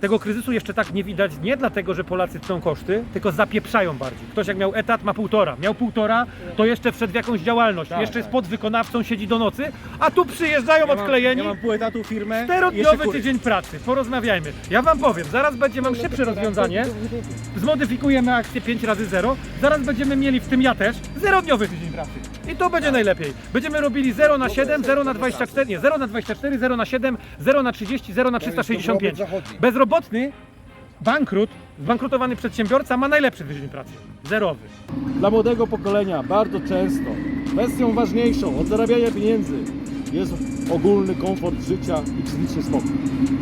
Tego kryzysu jeszcze tak nie widać nie dlatego, że Polacy tną koszty, tylko zapieprzają bardziej. Ktoś jak miał etat, ma półtora. Miał półtora, to jeszcze wszedł w jakąś działalność. Tak, jeszcze jest tak. podwykonawcą, siedzi do nocy, a tu przyjeżdżają mam, odklejeni. ja mam pół etatu firmę. jeszcze Czterodniowy kury. tydzień pracy. Porozmawiajmy. Ja wam powiem, zaraz będzie mam szybsze rozwiązanie. Zmodyfikujemy akcję 5 razy 0. Zaraz będziemy mieli w tym ja też zerodniowy tydzień pracy. I to będzie najlepiej. Będziemy robili 0 na 7, 0 na 24, nie, 0 na 24, 0 na 7, 0 na 30, 0 na 365. Bezrobotny, bankrut, zbankrutowany przedsiębiorca ma najlepszy tydzień pracy. Zerowy. Dla młodego pokolenia bardzo często kwestią ważniejszą od zarabiania pieniędzy jest ogólny komfort życia i psychiczny spokój.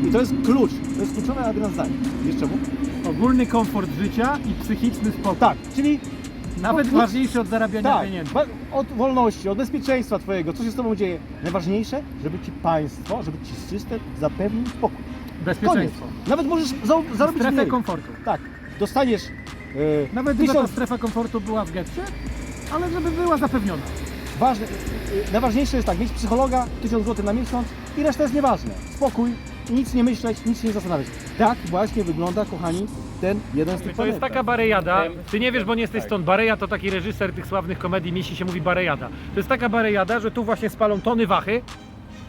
I to jest klucz, to jest kluczowe na jeden zdanie. Jeszcze mów? Ogólny komfort życia i psychiczny spokój. Tak, czyli Nawet ważniejszy od zarabiania tak, pieniędzy. ba- od wolności, od bezpieczeństwa Twojego, co się z Tobą dzieje. Najważniejsze, żeby Ci państwo, żeby Ci system zapewnił spokój. Koniec. Bezpieczeństwo. Nawet możesz za- zarobić Strefę mniej. komfortu. Tak, dostaniesz e, Nawet gdyby ta tysiąc, strefa komfortu była w getcie, ale żeby była zapewniona. ważne, e, najważniejsze jest tak, mieć psychologa, 1000 zł na miesiąc i reszta jest nieważne. Spokój, nic nie myśleć, nic nie zastanawiać. Tak właśnie wygląda, kochani, ten jeden z tych To jest planetach. taka barejada, ty nie wiesz, bo nie jesteś stąd. Bareja to taki reżyser tych sławnych komedii, mieści się mówi barejada. To jest taka barejada, że tu właśnie spalą tony wachy,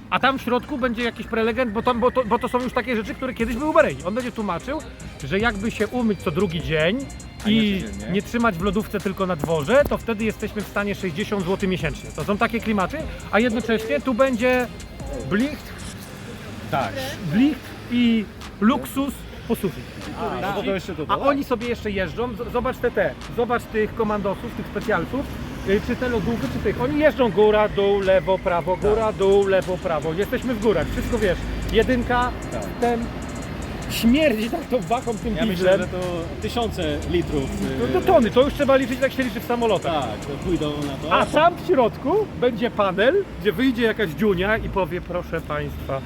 a tam w środku będzie jakiś prelegent, bo, tam, bo, to, bo to są już takie rzeczy, które kiedyś były u Barei. On będzie tłumaczył, że jakby się umyć co drugi dzień i nie trzymać w lodówce tylko na dworze, to wtedy jesteśmy w stanie 60 zł miesięcznie. To są takie klimaty, a jednocześnie tu będzie blicht, Tak. blicht i luksus po sufit. A, no to jeszcze to A oni sobie jeszcze jeżdżą, z- zobacz te te, zobacz tych komandosów, tych specjalców, y, czy te lodówki, czy tych, oni jeżdżą góra, dół, lewo, prawo, góra, dół, lewo, prawo, jesteśmy w górach, wszystko wiesz, jedynka, Tak. ten, śmierdzi tak tą wachą tym Ja myślę, dieslem, że to tysiące litrów. no to tony, to już trzeba liczyć jak się liczy w samolotach. Tak, to pójdą na to. A tam w środku będzie panel, gdzie wyjdzie jakaś dziunia i powie, proszę Państwa,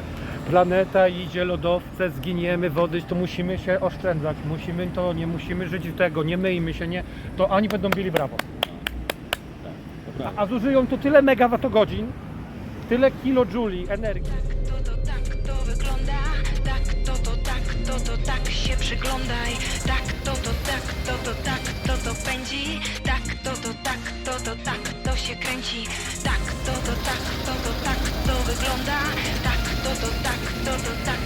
planeta idzie lodowce, zginiemy wody, to musimy się oszczędzać, musimy to, nie musimy żyć tego, nie myjmy się, nie, to oni będą bili brawo. To prawda. A zużyją tu tyle megawattogodzin, tyle kilojuli energii. To to tak to wygląda, tak to to tak to to tak się przyglądaj, tak to to tak to to tak to to pędzi, tak to to tak to to tak to się kręci, tak to to tak to to tak to wygląda, tak tak tak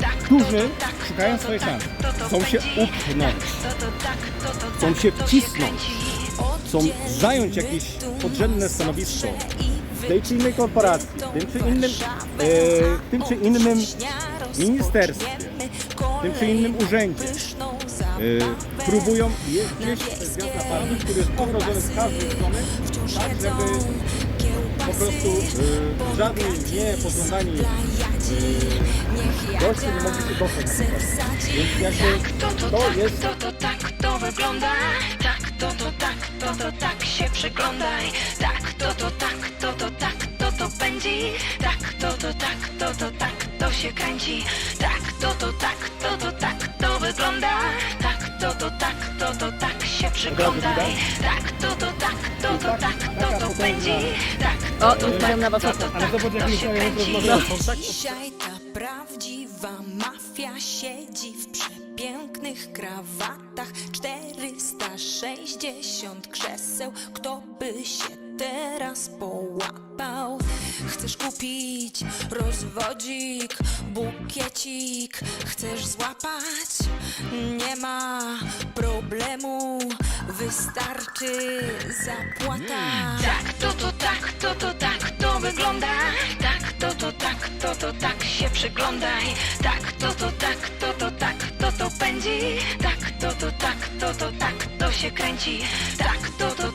tak Którzy tak szukają swojej tak, szansy. Chcą się pędzi, upchnąć. tak, tak Chcą tak się wcisnąć. Chcą zająć jakieś podrzędne stanowisko w tej czy innej korporacji, w tym czy innym, e, w tym czy innym ministerstwie, w tym czy innym urzędzie. E, próbują jeździć gwiazd na parking, który jest ogrodzony z każdej strony, tak żeby po prostu e, żadni niepożądani e, goście nie mogli się dostać. na przykład. Więc jakby To to to tak, jest to to tak to wygląda. Tak, to to tak, to to tak się przyglądaj. Tak, to to tak, to to tak, to to pędzi. Tak, to to tak, to to tak, to się kręci. Tak, to to tak, to to tak, to wygląda. Tak, to to tak, to to tak się przyglądaj. Tak, to to tak, to to tak, to to pędzi. Tak, to to tak, to to tak, to się kręci. Dzisiaj ta prawdziwa mafia siedzi w przepięknych krawatach 460 krzeseł, kto by się teraz połapał Chcesz kupić rozwodzik, bukiecik Chcesz złapać? Nie ma problemu Wystarczy zapłata Tak, to to tak, to to tak, to wygląda. Tak, to to tak, to to tak się przyglądaj. Tak, to to tak, to to tak, to to pędzi. Tak, to to tak, to to tak, to się kręci. Tak, to to